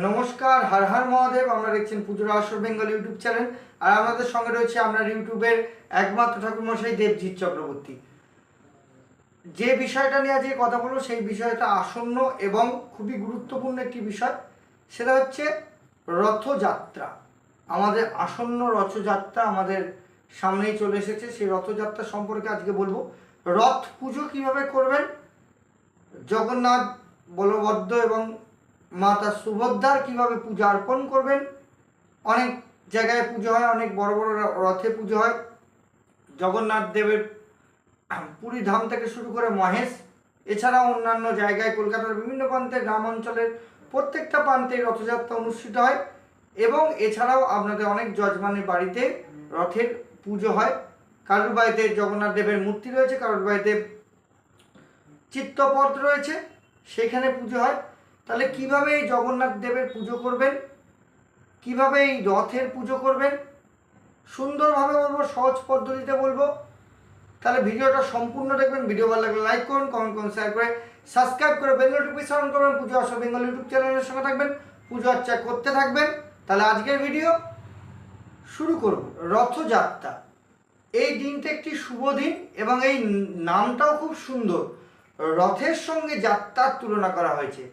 নমস্কার, হর হর মহাদেব, আমরা দেখছেন পুজোর আসর বেঙ্গল ইউটিউব চ্যানেল, আর আমাদের সঙ্গে রয়েছে আমরা ইউটিউবের একমাত্র ঠাকুরমশাই দেবজিৎ চক্রবর্তী। যে বিষয়টা নিয়ে আজকে কথা বলব, সেই বিষয়টা আসন্ন এবং খুবই গুরুত্বপূর্ণ একটি বিষয়, সেটা হচ্ছে রথযাত্রা। আমাদের আসন্ন রথযাত্রা আমাদের সামনেই চলে এসেছে, সেই রথযাত্রা সম্পর্কে আজকে বলব। রথ পুজো কীভাবে করবেন? জগন্নাথ বলভদ্র এবং মাতা সুভদ্রার কীভাবে পূজা অর্পণ করবেন? অনেক জায়গায় পুজো হয়, অনেক বড় বড় রথে পুজো হয়। জগন্নাথ দেবের পুরী ধাম থেকে শুরু করে মহেশ, এছাড়াও অন্যান্য জায়গায় কলকাতার বিভিন্ন প্রান্তে, গ্রাম অঞ্চলের প্রত্যেকটা প্রান্তে রথযাত্রা অনুষ্ঠিত হয়। এবং এছাড়াও আপনাদের অনেক যজমানের বাড়িতে রথের পুজো হয়। কারুর বাড়িতে জগন্নাথ দেবের মূর্তি রয়েছে, কারুর বাড়িতে চিত্তপদ রয়েছে, সেখানে পুজো হয়। তাহলে কীভাবে এই জগন্নাথ দেবের পুজো করবেন? কীভাবে এই রথের পুজো করবেন? সুন্দরভাবে বলব, সহজ পদ্ধতিতে বলব। তাহলে ভিডিওটা সম্পূর্ণ দেখবেন, ভিডিও ভালো লাগলে লাইক করুন কমেন্ট করুন শেয়ার করে সাবস্ক্রাইব করে বেল নোটিফিকেশন করবেন। পুজো আসা বেঙ্গল ইউটিউব চ্যানেলের সঙ্গে থাকবেন। পুজো আর্চা করতে থাকবেন। তাহলে আজকের ভিডিও শুরু করব। রথযাত্রা। এই দিনটা একটি শুভ দিন এবং এই নামটাও খুব সুন্দর। রথের সঙ্গে যাত্রার তুলনা করা হয়েছে।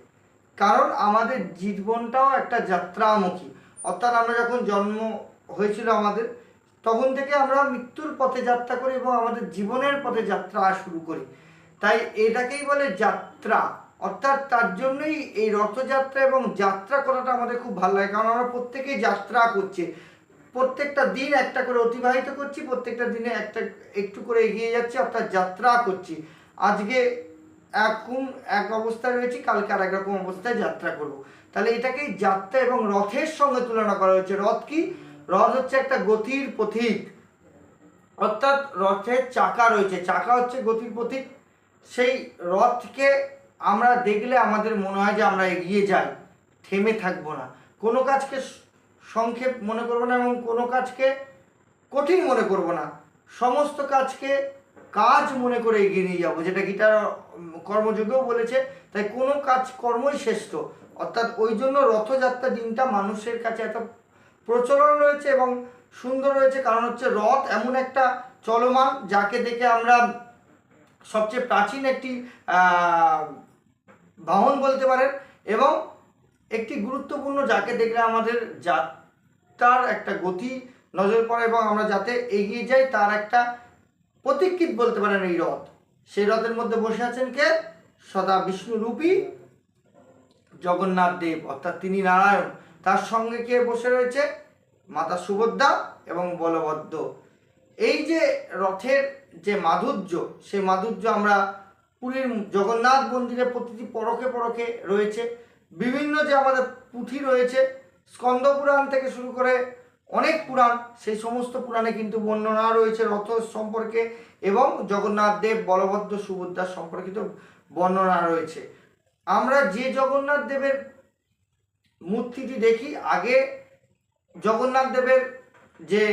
কারণ আমাদের জীবনটাও একটা যাত্রামুখী। অর্থাৎ আমরা যখন জন্ম হয়েছিল আমাদের, তখন থেকে আমরা মৃত্যুর পথে যাত্রা করি এবং আমাদের জীবনের পথে যাত্রা শুরু করি। তাই এটাকেই বলে যাত্রা। অর্থাৎ তার জন্যই এই রথযাত্রা এবং যাত্রা করাটা আমাদের খুব ভালো লাগে। কারণ আমরা প্রত্যেকেই যাত্রা করছি। প্রত্যেকটা দিন একটা করে অতিবাহিত করছি, প্রত্যেকটা দিনে একটা, একটু করে এগিয়ে যাচ্ছি, অর্থাৎ যাত্রা করছি। আজকে এখন এক অবস্থায় রয়েছি, কালকে আর একরকম অবস্থায় যাত্রা করব। তাহলে এটাকেই যাত্রা এবং রথের সঙ্গে তুলনা করা হয়েছে। রথ কি? রথ হচ্ছে একটা গতির পথিক অর্থাৎ রথের চাকা রয়েছে। চাকা হচ্ছে গতির পথিক সেই রথকে আমরা দেখলে আমাদের মনে হয় যে আমরা এগিয়ে যাই, থেমে থাকব না। কোনো কাজকে সংক্ষেপ মনে করব না এবং কোনো কাজকে কঠিন মনে করব না। সমস্ত কাজকে কাজ মনে করে এগিয়ে নিয়ে যাব, যেটা গীতার কর্মযোগেও বলেছে, তাই কোনো কাজ কর্মই শ্রেষ্ঠ। অর্থাৎ ওই জন্য রথযাত্রা দিনটা মানুষের কাছে এত প্রচলন রয়েছে এবং সুন্দর রয়েছে, কারণ হচ্ছে রথ এমন একটা চলমান যাকে দেখে আমরা সবচেয়ে প্রাচীন একটি বাহন বলতে পারেন, এবং একটি গুরুত্বপূর্ণ যাকে দেখলে আমাদের যাত্রার একটা গতি নজর পড়ে এবং আমরা যাতে এগিয়ে যাই, তার একটা প্রতীক্ষিত বলতে পারেন এই রথ সেই রথের মধ্যে বসে আছেন কে? সদা বিষ্ণুরূপী জগন্নাথ দেব, অর্থাৎ তিনি নারায়ণ। তার সঙ্গে কে বসে রয়েছে? মাতা সুভদ্রা এবং বলভদ্র এই যে রথের যে মাধুর্য, সেই মাধুর্য আমরা পুরীর জগন্নাথ মন্দিরে প্রতিটি পরকে পরকে রয়েছে। বিভিন্ন যে আমাদের পুঁথি রয়েছে স্কন্দ পুরাণ থেকে শুরু করে অনেক পুরাণ, সেই সমস্ত পুরাণে কিন্তু বর্ণনা রয়েছে রথ সম্পর্কে এবং জগন্নাথ দেব, বলভদ্র সুভদ্রার সম্পর্কিত বর্ণনা রয়েছে। আমরা যে জগন্নাথ দেবের মূর্তিটি দেখি, আগে জগন্নাথ দেবের যে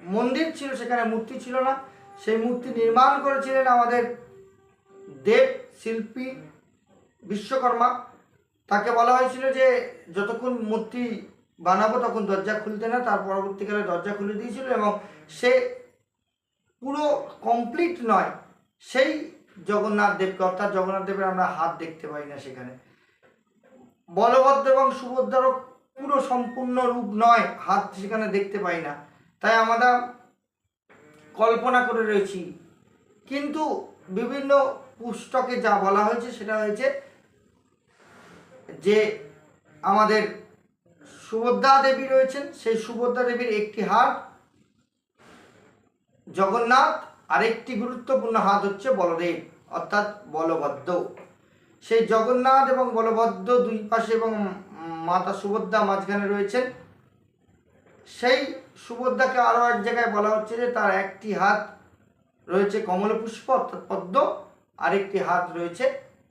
মন্দির ছিল সেখানে মূর্তি ছিল না। সেই মূর্তি নির্মাণ করেছিলেন আমাদের দেব শিল্পী বিশ্বকর্মা। তাকে বলা হয়েছিল যে যতক্ষণ মূর্তি বানাবো, তখন দরজা খুলতে না, তার পরবর্তীকালে দরজা খুলে দিয়েছিল এবং সে পুরো কমপ্লিট নয়, সেই জগন্নাথ দেবকে, অর্থাৎ জগন্নাথ দেবের আমরা হাত দেখতে পাই না সেখানে। বলভদ্র এবং সুভদ্রারও পুরো সম্পূর্ণ রূপ নয়, হাত সেখানে দেখতে পাই না। তাই আমরা কল্পনা করে রয়েছি। কিন্তু বিভিন্ন পুস্তকে যা বলা হয়েছে, সেটা হয়েছে যে আমাদের সুভদ্রা দেবী রয়েছেন। সেই সুভদ্রা দেবীর একটি হাত জগন্নাথ, আরেকটি গুরুত্বপূর্ণ হাত হচ্ছে বলদেব, অর্থাৎ বলভদ্র। সেই জগন্নাথ এবং বলভদ্র দুই পাশে এবং মাতা সুভদ্রা মাঝখানে রয়েছেন। সেই সুভদ্রাকে আরও এক জায়গায় বলা হচ্ছে যে তার একটি হাত রয়েছে কমলপুষ্প, অর্থাৎ পদ্ম, আরেকটি হাত রয়েছে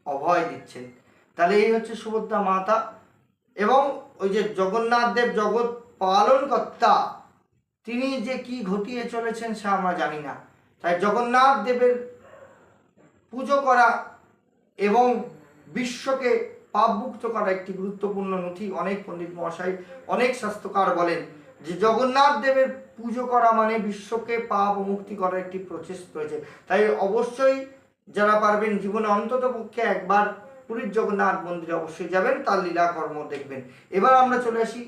অভয় দিচ্ছেন। তাহলে এই হচ্ছে সুভদ্রা মাতা। এবং ওই যে জগন্নাথ দেব জগৎ পালনকর্তা, তিনি যে কি ঘটিয়ে চলেছেন সে আমরা জানি না। তাই জগন্নাথ দেবের পুজো করা এবং বিশ্বকে পাপমুক্ত করা একটি গুরুত্বপূর্ণ নথি। অনেক পণ্ডিত মহাশয় অনেক স্বাস্থ্যকার বলেন যে জগন্নাথ দেবের পুজো করা মানে বিশ্বকে পাপ মুক্তি করার একটি প্রচেষ্টা রয়েছে। তাই অবশ্যই যারা পারবেন জীবনে অন্তত পক্ষে একবার পুরীর জগন্নাথ মন্দিরে অবশ্যই যাবেন তার লীলা কর্ম দেখবেন। এবার আমরা চলে আসি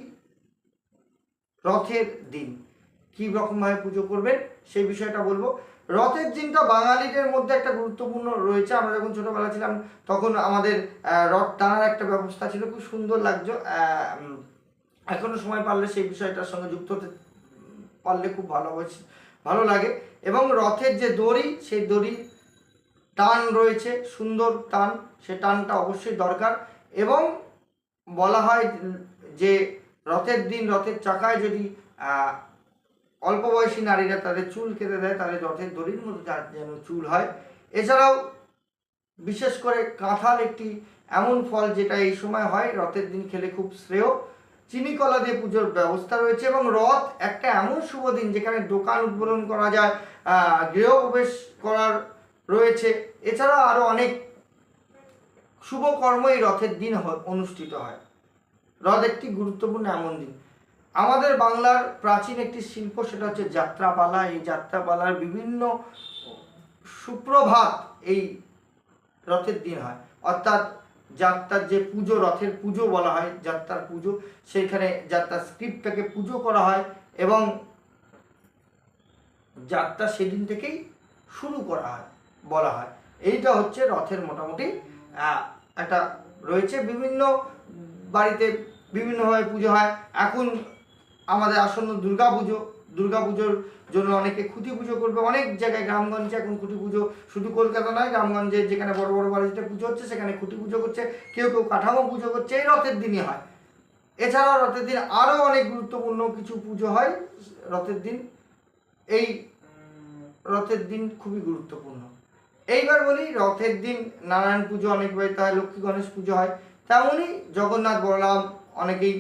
রথের দিন। কি রকমভাবে পুজো করবেন সেই বিষয়টা বলব। রথের দিনটা বাঙালিদের মধ্যে একটা গুরুত্বপূর্ণ রয়েছে। আমরা যখন ছোটবেলা ছিলাম তখন আমাদের রথ টানার একটা ব্যবস্থা ছিল খুব সুন্দর লাগছে আহ, উম, এখনও সময় পারলে সেই বিষয়টার সঙ্গে যুক্ত হতে পারলে খুব ভালো ভালো লাগে। এবং রথের যে দড়ি সেই দড়ি টান রয়েছে সুন্দর টান সে টানটা অবশ্যই দরকার। এবং বলা হয় যে রথের দিন রথের চাকায় যদি অল্প বয়সী নারীরা তাদের চুল কেটে দেয় তাহলে রথের দড়ির মতো যেন চুল হয়। এছাড়াও বিশেষ করে কাঁঠাল একটি এমন ফল যেটা এই সময় হয় রথের দিন খেলে খুব শ্রেয়। চিনি কলা দিয়ে পুজোর ব্যবস্থা রয়েছে এবং রথ একটা এমন শুভ দিন যেখানে দোকান উদ্বোধন করা যায় আহ, গৃহপ্রবেশ করার রয়েছে। এছাড়া আরও অনেক শুভ কর্ম এই রথের দিন অনুষ্ঠিত হয়। রথ একটি গুরুত্বপূর্ণ এমন দিন। আমাদের বাংলার প্রাচীন একটি শিল্প সেটা হচ্ছে যাত্রাপালা। এই যাত্রাপালার বিভিন্ন সুপ্রভাত এই রথের দিন হয়। অর্থাৎ যাত্রার যে পুজো, রথের পুজো বলা হয়, যাত্রার পুজো সেইখানে যাত্রার স্ক্রিপ্টটাকে পুজো করা হয় এবং যাত্রা সেদিন থেকেই শুরু করা হয়। বলা হয়। এইটা হচ্ছে রথের মোটামুটি একটা রয়েছে বিভিন্ন বাড়িতে বিভিন্নভাবে পুজো হয়। এখন আমাদের আসন্ন দুর্গা পুজো, দুর্গা পুজোর জন্য অনেকে খুঁটি পুজো করবে। অনেক জায়গায় গ্রামগঞ্জে এখন খুঁটি পুজো শুধু কলকাতা নয়, গ্রামগঞ্জে যেখানে বড় বড় বাড়িতে পুজো হচ্ছে, সেখানে খুঁটি পুজো করছে, কেউ কেউ কাঠামো পুজো করছে। এই রথের দিনই হয়। এছাড়াও রথের দিন আরও অনেক গুরুত্বপূর্ণ কিছু পুজো হয় রথের দিন। এই রথের দিন খুবই গুরুত্বপূর্ণ। এইবার বলি রথের দিন নারায়ণ পুজো, অনেক বাড়িতে হয় লক্ষ্মী গণেশ পুজো হয়। তেমনই জগন্নাথ বলরাম অনেকেই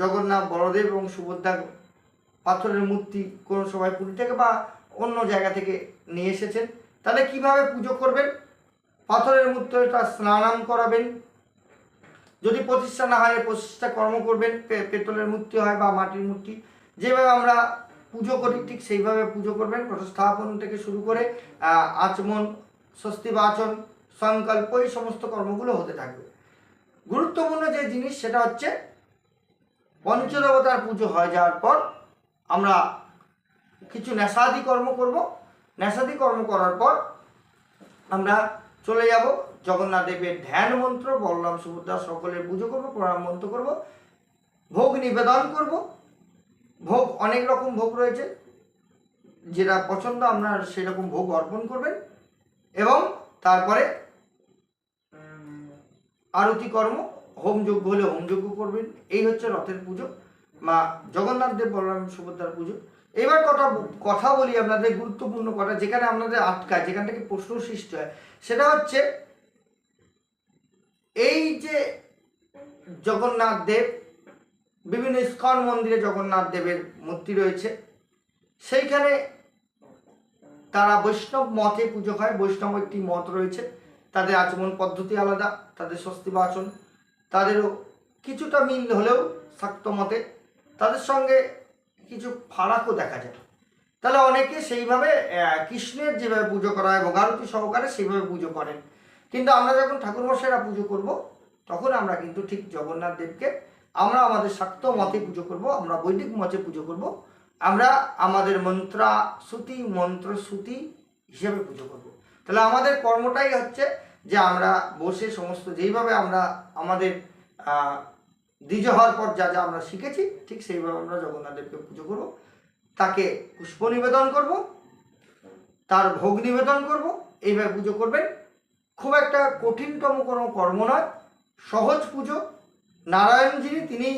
জগন্নাথ বড়দেব এবং সুভদ্রা পাথরের মূর্তি কোনো সময় পুরী থেকে বা অন্য জায়গা থেকে নিয়ে এসেছেন। তাহলে কীভাবে পুজো করবেন? পাথরের মূর্তিটা স্নানান করাবেন। যদি প্রতিষ্ঠা না হয়, প্রতিষ্ঠা কর্ম করবেন পেতলের মূর্তি হয় বা মাটির মূর্তি। যেভাবে আমরা পুজো করি, ঠিক সেইভাবে পুজো করবেন স্থাপন থেকে শুরু করে আচমন স্বস্তি বাচন সংকল্প, এই সমস্ত কর্মগুলো হতে থাকবে। গুরুত্বপূর্ণ যে জিনিস সেটা হচ্ছে, পঞ্চদেবতার পুজো হয়ে যাওয়ার পর আমরা কিছু নেশাদি কর্ম করব। নেশাদি কর্ম করার পর আমরা চলে যাব জগন্নাথ দেবের ধ্যান মন্ত্র, বলরাম সুভদ্রা সকলের পুজো করব, প্রণাম মন্ত্র করব, ভোগ নিবেদন করব। ভোগ, অনেক রকম ভোগ রয়েছে। যেটা পছন্দ, আপনার সেরকম ভোগ অর্পণ করবেন। এবং তারপরে আরতি কর্ম, হোমযজ্ঞ হলে হোমযজ্ঞ করবেন। এই হচ্ছে রথের পুজো, মা জগন্নাথ দেব, বলরাম সুভদ্রার পুজো। এবার কথা কথা বলি আপনাদের, গুরুত্বপূর্ণ কথা যেখানে আপনাদের আটকায়, যেখান থেকে প্রশ্ন সৃষ্টি হয়। সেটা হচ্ছে, এই যে জগন্নাথ দেব বিভিন্ন ইস্কন মন্দিরে জগন্নাথ দেবের মূর্তি রয়েছে। সেইখানে তারা বৈষ্ণব মতে পুজো হয় বৈষ্ণব একটি মত রয়েছে। তাদের আচমন পদ্ধতি আলাদা, তাদের স্বস্তি বাচন। তাদেরও কিছুটা মিল হলেও শাক্ত মতে তাদের সঙ্গে কিছু ফারাকও দেখা যায়। তাহলে অনেকে সেইভাবে কৃষ্ণের যেভাবে পুজো করা হয় ভোগারতি সহকারে সেইভাবে পুজো করেন। কিন্তু আমরা যখন ঠাকুর ঠাকুরমশাইরা পুজো করব, তখন আমরা কিন্তু ঠিক জগন্নাথ দেবকে আমরা আমাদের শাক্ত মতে পুজো করব, আমরা বৈদিক মতে পুজো করব, আমরা আমাদের মন্ত্রা শ্রুতি, মন্ত্র শ্রুতি হিসেবে পুজো করব। তাহলে আমাদের কর্মটাই হচ্ছে যে আমরা বসে সমস্ত যেইভাবে আমরা আমাদের দ্বিজ হওয়ার পর যা যা আমরা শিখেছি, ঠিক সেইভাবে আমরা জগন্নাথ দেবকে পুজো করব। তাকে পুষ্প নিবেদন করব, তার ভোগ নিবেদন করব, এইভাবে পুজো করবেন। খুব একটা কঠিনতম কোনো কর্ম নয়, সহজ পুজো। নারায়ণ যিনি তিনি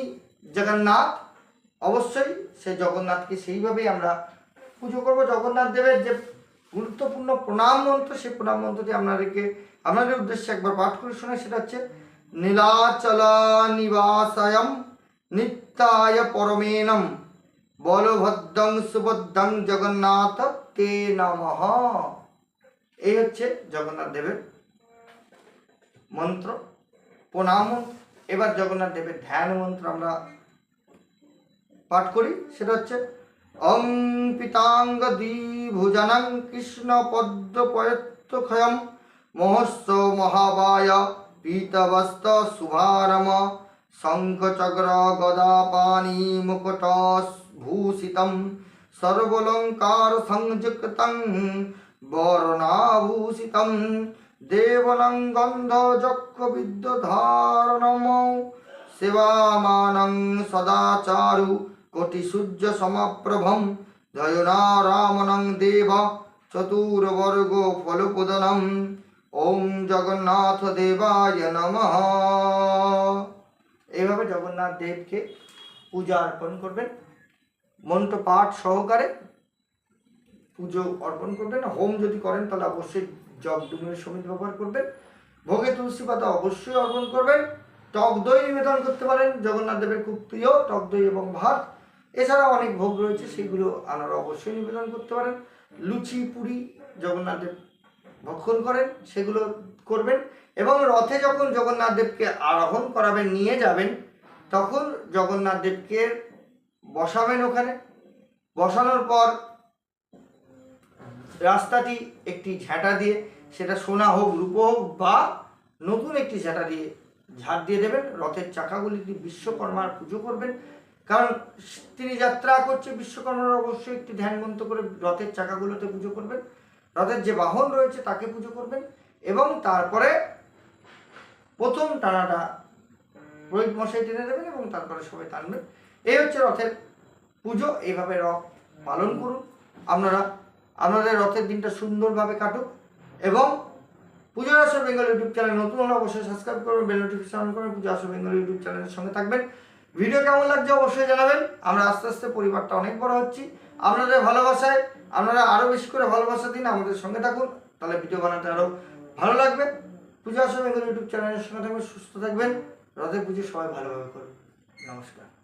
জগন্নাথ। অবশ্যই সেই জগন্নাথকে সেইভাবেই আমরা পুজো করব। জগন্নাথ দেবের যে গুরুত্বপূর্ণ প্রণাম মন্ত্র, সেই প্রণাম মন্ত্রটি আপনাদেরকে আপনাদের উদ্দেশ্যে একবার পাঠ করে শোনাই। সেটা হচ্ছে, নীলাচল নিবাসায়ম নিত্যায় পরমেনম বলভদ্রং সুভদ্রং জগন্নাথ তে নমঃ। এই হচ্ছে জগন্নাথ দেবের মন্ত্র, প্রণাম মন্ত্র। এবার জগন্নাথ দেবের ধ্যান মন্ত্র আমরা পাঠ করি, সেটা হচ্ছে, অং পিতাঙ্গ দ্বিভুজনং কৃষ্ণ পদ্ম পয়ত্তক্ষয়ম মহস্য মহাবায় পীতবস্ত শুভারম শঙ্খচক্র গদা পানি মুকুট ভূষিতম সর্বলঙ্কার সংযুক্তং বর্ণাভূষিতম দেবনং গন্ধ যক্ষ বিদ্যধারণম সেবামানং সদাচারু কোটি সূর্য সমপ্রভম জয়নারামণং দেব চতুর্বর্গ ফলপুদনম ওম জগন্নাথ দেবায় নমঃ। এইভাবে জগন্নাথ দেবকে পূজা অর্পণ করবেন। মন্ত্র পাঠ সহকারে পুজো অর্পণ করবেন। হোম যদি করেন তাহলে অবশ্যই জগ ডুমের সমিত ব্যবহার করবেন। ভোগে তুলসী পাতা অবশ্যই অর্পণ করবেন। টক দই নিবেদন করতে পারেন। জগন্নাথ দেবের খুব প্রিয় টক দই এবং ভাত। এছাড়া অনেক ভোগ রয়েছে, সেগুলো আপনারা অবশ্যই নিবেদন করতে পারেন। লুচি, পুরি জগন্নাথ দেব ভক্ষণ করেন, সেগুলো করবেন। এবং রথে যখন জগন্নাথ দেবকে আরোহণ করাবেন, নিয়ে যাবেন, তখন জগন্নাথ দেবকে বসাবেন ওখানে। বসানোর পর রাস্তাটি একটি ঝাঁটা দিয়ে, সেটা সোনা হোক, রূপো হোক বা নতুন একটি ঝাঁটা দিয়ে ঝাড় দিয়ে দেবেন। রথের চাকাগুলিতে বিশ্বকর্মার পুজো করবেন। কারণ তিনি যাত্রা করছে বিশ্বকর্মার, অবশ্যই একটি ধ্যান মন্ত্র করে রথের চাকাগুলোতে পুজো করবেন। রথের যে বাহন রয়েছে তাকে পুজো করবেন এবং তারপরে প্রথম টানাটা রোহিত মশাই টেনে দেবেন এবং তারপরে সবাই টানবেন। এই হচ্ছে রথের পুজো। এইভাবে রথ পালন করুন। আপনারা আপনাদের রথের দিনটা সুন্দরভাবে কাটুক এবং পুজো আসর বেঙ্গল ইউটিউব চ্যানেল নতুন হলে অবশ্যই সাবস্ক্রাইব করবেন বেল নোটিফিকেশন অন করবেন পুজো আসর বেঙ্গল ইউটিউব চ্যানেলের সঙ্গে থাকবেন। ভিডিও কেমন লাগছে অবশ্যই জানাবেন। আমরা আস্তে আস্তে পরিবারটা অনেক বড় হচ্ছি। আপনাদের ভালোবাসায়, আপনারা আরও বেশি করে ভালোবাসা দিন আমাদের সঙ্গে থাকুন। তাহলে ভিডিও বানাতে আরও ভালো লাগবে। পুজো আসর বেঙ্গল ইউটিউব চ্যানেলের সঙ্গে থাকবেন, সুস্থ থাকবেন। রথের পুজো সবাই ভালোভাবে করুন। নমস্কার।